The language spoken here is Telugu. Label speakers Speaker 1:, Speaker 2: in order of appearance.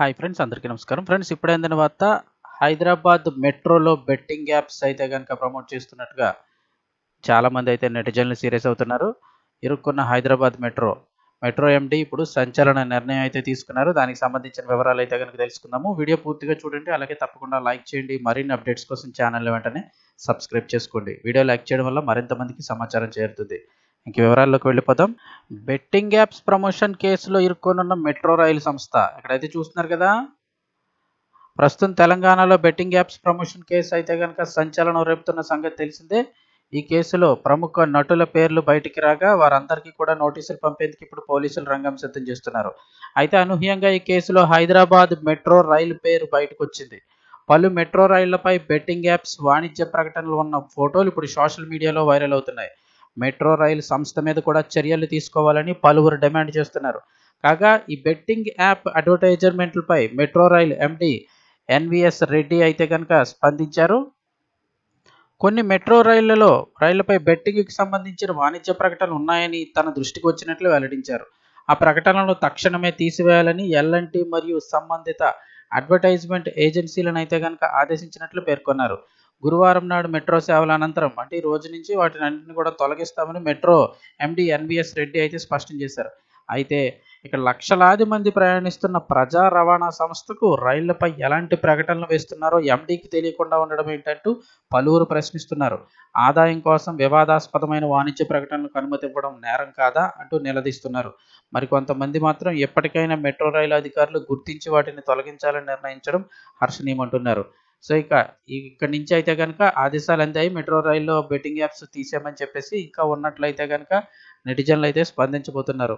Speaker 1: హాయ్ ఫ్రెండ్స్ అందరికీ నమస్కారం. ఫ్రెండ్స్ ఇప్పుడైన వార్త? హైదరాబాద్ మెట్రోలో బెట్టింగ్ యాప్స్ అయితే కనుక ప్రమోట్ చేస్తున్నట్టుగా చాలామంది అయితే నెటిజన్లు సీరియస్ అవుతున్నారు. ఇరుక్కున్న హైదరాబాద్ మెట్రో మెట్రో ఎండి ఇప్పుడు సంచలన నిర్ణయం అయితే తీసుకున్నారు. దానికి సంబంధించిన వివరాలు అయితే కనుక తెలుసుకుందాము. వీడియో పూర్తిగా చూడండి అలాగే తప్పకుండా లైక్ చేయండి. మరిన్ని అప్డేట్స్ కోసం ఛానల్ వెంటనే సబ్స్క్రైబ్ చేసుకోండి. వీడియో లైక్ చేయడం వల్ల మరింత మందికి సమాచారం చేరుతుంది. ఇంక వివరాల్లోకి వెళ్ళిపోదాం. బెట్టింగ్ యాప్స్ ప్రమోషన్ కేసులో ఇరుక్కోనున్న మెట్రో రైలు సంస్థ. ఇక్కడైతే చూస్తున్నారు కదా? ప్రస్తుతం తెలంగాణలో బెట్టింగ్ యాప్స్ ప్రమోషన్ కేసు అయితే కనుక సంచలనం రేపుతున్న సంగతి తెలిసిందే. ఈ కేసులో ప్రముఖ నటుల పేర్లు బయటికి రాగా వారందరికీ కూడా నోటీసులు పంపేందుకు ఇప్పుడు పోలీసులు రంగం సిద్ధం చేస్తున్నారు. అయితే అనూహ్యంగా ఈ కేసులో హైదరాబాద్ మెట్రో రైలు పేరు బయటకు వచ్చింది పలు మెట్రో రైళ్ళపై బెట్టింగ్ యాప్స్ వాణిజ్య ప్రకటనలు ఉన్న ఫోటోలు ఇప్పుడు సోషల్ మీడియాలో వైరల్ అవుతున్నాయి. మెట్రో రైలు సంస్థ మీద కూడా చర్యలు తీసుకోవాలని పలువురు డిమాండ్ చేస్తున్నారు. కాగా ఈ betting app అడ్వర్టైజర్మెంట్లపై metro rail MD NVS Reddy అయితే కనుక స్పందించారు. కొన్ని మెట్రో రైళ్ళలో రైళ్ళపై బెట్టింగ్కి సంబంధించిన వాణిజ్య ప్రకటనలు ఉన్నాయని తన దృష్టికి వచ్చినట్లు వెల్లడించారు. ఆ ప్రకటనలను తక్షణమే తీసివేయాలని ఎల్ఎన్టీ మరియు సంబంధిత అడ్వర్టైజ్మెంట్ ఏజెన్సీలను అయితే కనుక ఆదేశించినట్లు పేర్కొన్నారు. గురువారం నాడు మెట్రో సేవల అనంతరం అంటే ఈ రోజు నుంచి వాటిని అన్నింటిని కూడా తొలగిస్తామని మెట్రో ఎండి ఎన్విఎస్ రెడ్డి అయితే స్పష్టం చేశారు. అయితే ఇక్కడ లక్షలాది మంది ప్రయాణిస్తున్న ప్రజా రవాణా సంస్థకు రైళ్ళపై ఎలాంటి ప్రకటనలు వేస్తున్నారో ఎండీకి తెలియకుండా ఉండడం ఏంటంటూ పలువురు ప్రశ్నిస్తున్నారు. ఆదాయం కోసం వివాదాస్పదమైన వాణిజ్య ప్రకటనలకు అనుమతి ఇవ్వడం నేరం కాదా అంటూ నిలదీస్తున్నారు. మరికొంతమంది మాత్రం ఎప్పటికైనా మెట్రో రైలు అధికారులు గుర్తించి వాటిని తొలగించాలని నిర్ణయించడం హర్షణీయమంటున్నారు. సో ఇక ఇక్కడి నుంచి అయితే కనుక ఆదేశాలు అందాయి. మెట్రో రైల్లో బెట్టింగ్ యాప్స్ తీసేయమని చెప్పేసి ఇంకా ఉన్నట్లయితే కనుక నెటిజన్లు అయితే స్పందించబోతున్నారు.